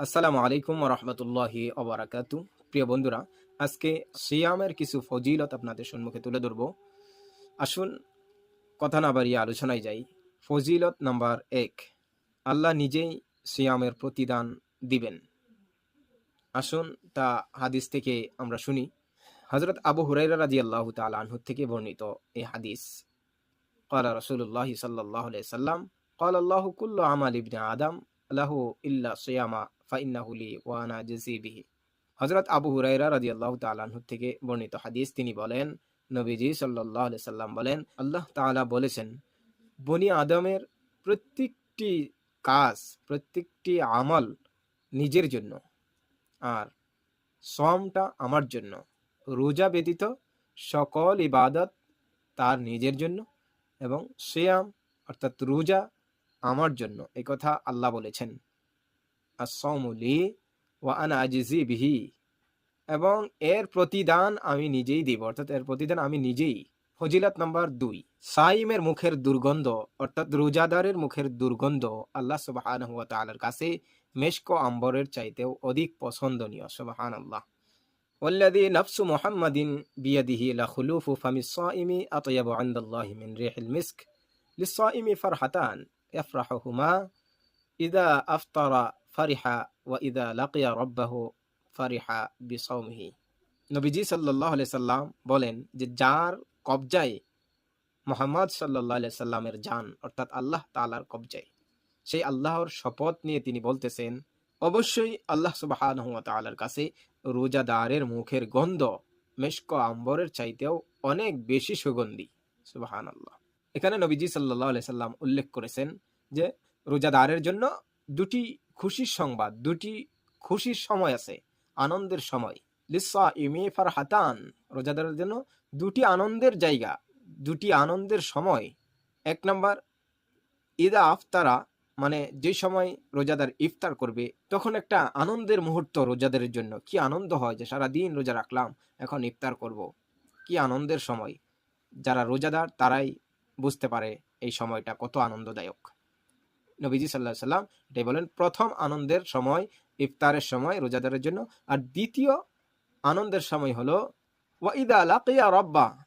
আসসালামু আলাইকুম রহমতুল্লাহি অবরাকাতু প্রিয় বন্ধুরা আজকে সিয়ামের কিছু ফজিলত আপনাদের সম্মুখে তুলে ধরব আসুন কথা না বাড়িয়ে আলোচনায় যাই ফজিলত নাম্বার এক আল্লাহ নিজেই সিয়ামের প্রতিদান দিবেন আসুন তা হাদিস থেকে আমরা শুনি হজরত আবু হুরাইরা রাজি আল্লাহ তাল আনহু থেকে বর্ণিত এই হাদিস قال رسول الله صلى الله عليه وسلم قال الله كل عمل ابن آدم له إلا صيام ফাইন্নাহুলি ওয়ানা জেসিবিহি হজরত আবু হুরাইরা রাজি আল্লাহ তালাহ থেকে বর্ণিত হাদিস, তিনি বলেন, নবীজি সাল্লাহ সাল্লাম বলেন, আল্লাহ তালা বলেছেন, বনি আদমের প্রত্যেকটি কাজ, প্রত্যেকটি আমল নিজের জন্য আর সমটা আমার জন্য। রোজা ব্যতীত সকল ইবাদত তার নিজের জন্য এবং শ্যাম অর্থাৎ রোজা আমার জন্য কথা আল্লাহ বলেছেন। আসমলি ওয়া আনা আজিজি বিহি এবং এর প্রতিদান আমি নিজেই দিব অর্থাৎ এর প্রতিদান আমি নিজেই ফজিলত নাম্বার দুই সাইমের মুখের দুর্গন্ধ অর্থাৎ রোজাদারের মুখের দুর্গন্ধ আল্লাহ সুবাহান হুয়া তালার কাছে মেশক আম্বরের চাইতেও অধিক পছন্দনীয় সুবাহান আল্লাহ والذي نفس محمد بيده لخلوف فم الصائم أطيب عند الله من ريح المسك للصائم فرحتان يفرحهما إذا أفطر ফারিহা ওয়া ইদা লাকিয়া রব্বাহ ফারিহা নবীজি সাল্লাহ সাল্লাম বলেন যে, যার কবজায় মোহাম্মদ সাল্লাহ সাল্লামের যান, অর্থাৎ আল্লাহ তালার কবজায়, সেই আল্লাহর শপথ নিয়ে তিনি বলতেছেন, অবশ্যই আল্লাহ সুবাহ তালার কাছে রোজাদারের মুখের গন্ধ মেশক আম্বরের চাইতেও অনেক বেশি সুগন্ধি। সুবাহান আল্লাহ এখানে নবীজি সাল্লাহ সাল্লাম উল্লেখ করেছেন যে, রোজাদারের জন্য দুটি খুশির সংবাদ। দুটি খুশির সময় আছে, আনন্দের সময়। লিসা ইমি হাতান রোজাদারের জন্য দুটি আনন্দের জায়গা, দুটি আনন্দের সময়। এক নম্বর, ঈদা আফতারা মানে যে সময় রোজাদার ইফতার করবে, তখন একটা আনন্দের মুহূর্ত রোজাদারের জন্য। কি আনন্দ হয় যে সারা দিন রোজা রাখলাম, এখন ইফতার করব। কি আনন্দের সময়। যারা রোজাদার, তারাই বুঝতে পারে এই সময়টা কত আনন্দদায়ক। নবীজি সাল্লাহ সাল্লাম এটাই বলেন, প্রথম আনন্দের সময়, ইফতারের সময়, রোজাদারের জন্য। আর দ্বিতীয় আনন্দের সময় হলো ওয়াইদা লাকিয়া রব্বা।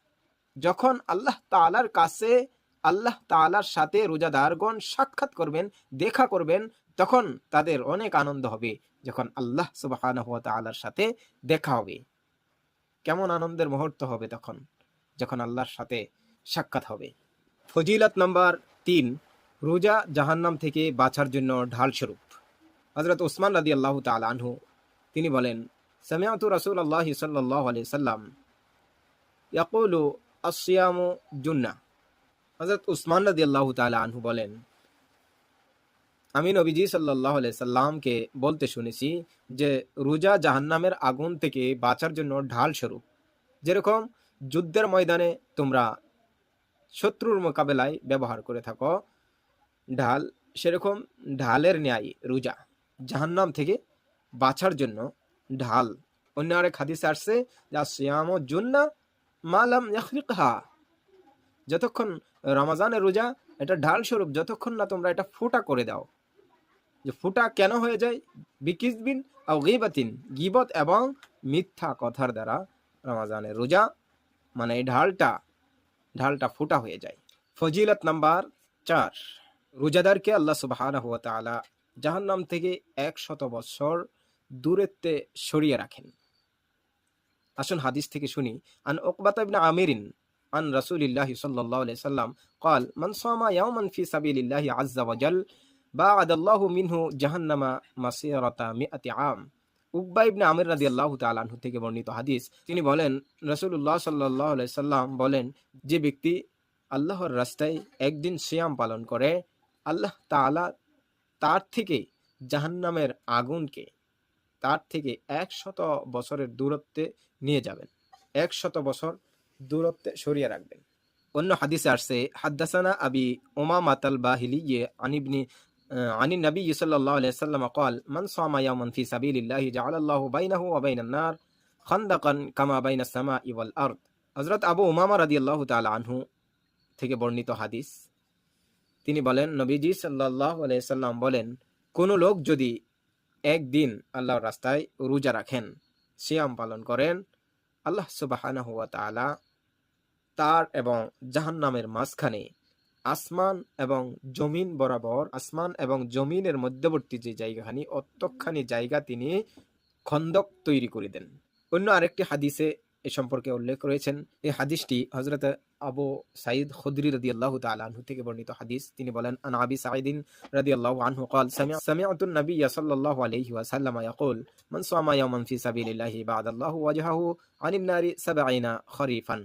যখন আল্লাহ তালার কাছে, আল্লাহ তালার সাথে রোজাদারগণ সাক্ষাৎ করবেন, দেখা করবেন, তখন তাদের অনেক আনন্দ হবে, যখন আল্লাহ সুবাহ তালার সাথে দেখা হবে। কেমন আনন্দের মুহূর্ত হবে তখন? যখন আল্লাহর সাথে সাক্ষাৎ হবে। ফজিলত নম্বর তিন রোজা জাহান্নাম থেকে বাঁচার জন্য ঢাল স্বরূপ হজরত ওসমান রাদি আল্লাহ আনহু, তিনি বলেন সামিয়াতু রসুল আল্লাহ সাল্লাহ আলিয়া সাল্লাম ইয়াকুলু আসিয়ামু জুন্না। হজরত উসমান রাদি আল্লাহ আনহু বলেন, আমি নবীজি সাল্লাহ সাল্লামকে বলতে শুনেছি যে, রোজা জাহান্নামের আগুন থেকে বাঁচার জন্য ঢাল স্বরূপ যেরকম যুদ্ধের ময়দানে তোমরা শত্রুর মোকাবেলায় ব্যবহার করে থাকো ঢাল, সেরকম ঢালের ন্যায় রোজা, জাহান্নাম থেকে বাঁচার জন্য ঢাল। অন্য আরেক হাদিসে আসছে, যা শ্যাম জুন্না মালাম যতক্ষণ রমাজানের রোজা, এটা ঢাল স্বরূপ যতক্ষণ না তোমরা এটা ফুটা করে দাও। যে ফুটা কেন হয়ে যায়? বিকিসবিন আর গিবাতিন, গিবত এবং মিথ্যা কথার দ্বারা রমাজানের রোজা মানে এই ঢালটা ঢালটা ফুটা হয়ে যায়। ফজিলত নাম্বার চার। রোজাদারকে আল্লাহ সুবাহ তালা জাহান্নাম থেকে একশত বৎসর দূরত্বে সরিয়ে রাখেন আসুন হাদিস থেকে শুনি আন ওকবাত ইবনে আমিরিন عن رسول الله صلى الله عليه وسلم قال من صام يوما في سبيل الله عز وجل باعد الله منه جهنم مسيرة مئة عام উকবা ইবনে আমির রাদি আল্লাহ তালাহু থেকে বর্ণিত হাদিস তিনি বলেন রসুল্লাহ সাল্লাহ সাল্লাম বলেন যে ব্যক্তি আল্লাহর রাস্তায় একদিন সিয়াম পালন করে আল্লাহ তালা তার থেকে জাহান্নামের আগুনকে তার থেকে একশত বছরের দূরত্বে নিয়ে যাবেন। একশত বছর দূরত্বে সরিয়ে রাখবেন। অন্য হাদিসে আসছে, হাদ্দাসানা আবি ওমা মাতাল বাহিলি ইয়ে আনিবনি আনি নবী সাল্লাহ আলাইসাল্লাম কল, মান সামা ইয়ামন ফি সাবিলিল্লাহি জাআলাল্লাহু আল্লাহ বাইনাহু ওয়া বাইনান নার খন্দকান কামা বাইনাস সামা ইওয়াল আরদ। হযরত আবু উমামা রাদিয়াল্লাহু তাআলা আনহু থেকে বর্ণিত হাদিস তিনি বলেন, নবীজি সাল্লাহ সাল্লাম বলেন, কোনো লোক যদি একদিন আল্লাহর রাস্তায় রোজা রাখেন, সিয়াম পালন করেন, আল্লাহ সুবাহানা হুয়া তাআলা তার এবং জাহান্নামের মাঝখানে আসমান এবং জমিন বরাবর, আসমান এবং জমিনের মধ্যবর্তী যে জায়গাখানি, অতখানি জায়গা তিনি খন্দক তৈরি করে দেন। অন্য আরেকটি হাদিসে এ সম্পর্কে উল্লেখ রয়েছেন। এই হাদিসটি হজরত আবু সাইদ খুদরি রদি আল্লাহ তালু থেকে বর্ণিত হাদিস। তিনি বলেন, আন আবি সাইদিন রদি আল্লাহ আনহু কল সামিআতুন নবী সাল্লাল্লাহু আলাইহি ওয়াসাল্লাম ইয়াকুল, মান সামা ইয়ামান ফি সাবিলিল্লাহি বাদাল্লাহু ওয়াজহাহু আনিন নারি সাবঈনা খরিফান।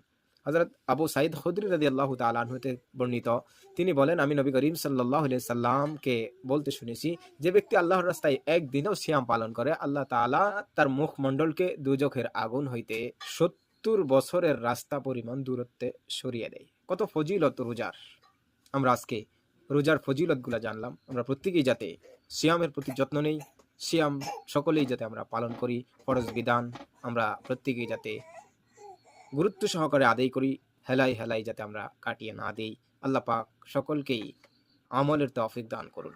হজরত আবু সাইদ হদরি রাজি আল্লাহ তালাহতে বর্ণিত। তিনি বলেন, আমি নবী করিম সাল্লাহ সাল্লামকে বলতে শুনেছি, যে ব্যক্তি আল্লাহর রাস্তায় একদিনও শ্যাম পালন করে, আল্লাহ তালা তার মুখমণ্ডলকে দুজখের আগুন হইতে সত্তর বছরের রাস্তা পরিমাণ দূরত্বে সরিয়ে দেয়। কত ফজিলত রোজার। আমরা আজকে রোজার ফজিলতগুলো জানলাম। আমরা প্রত্যেকেই যাতে সিয়ামের প্রতি যত্ন নেই, সিয়াম সকলেই যাতে আমরা পালন করি, ফরজ বিধান আমরা প্রত্যেকেই যাতে গুরুত্ব সহকারে আদায় করি, হেলাই হেলাই যাতে আমরা কাটিয়ে না দিই। আল্লাহ পাক সকলকেই আমলের তৌফিক দান করুন।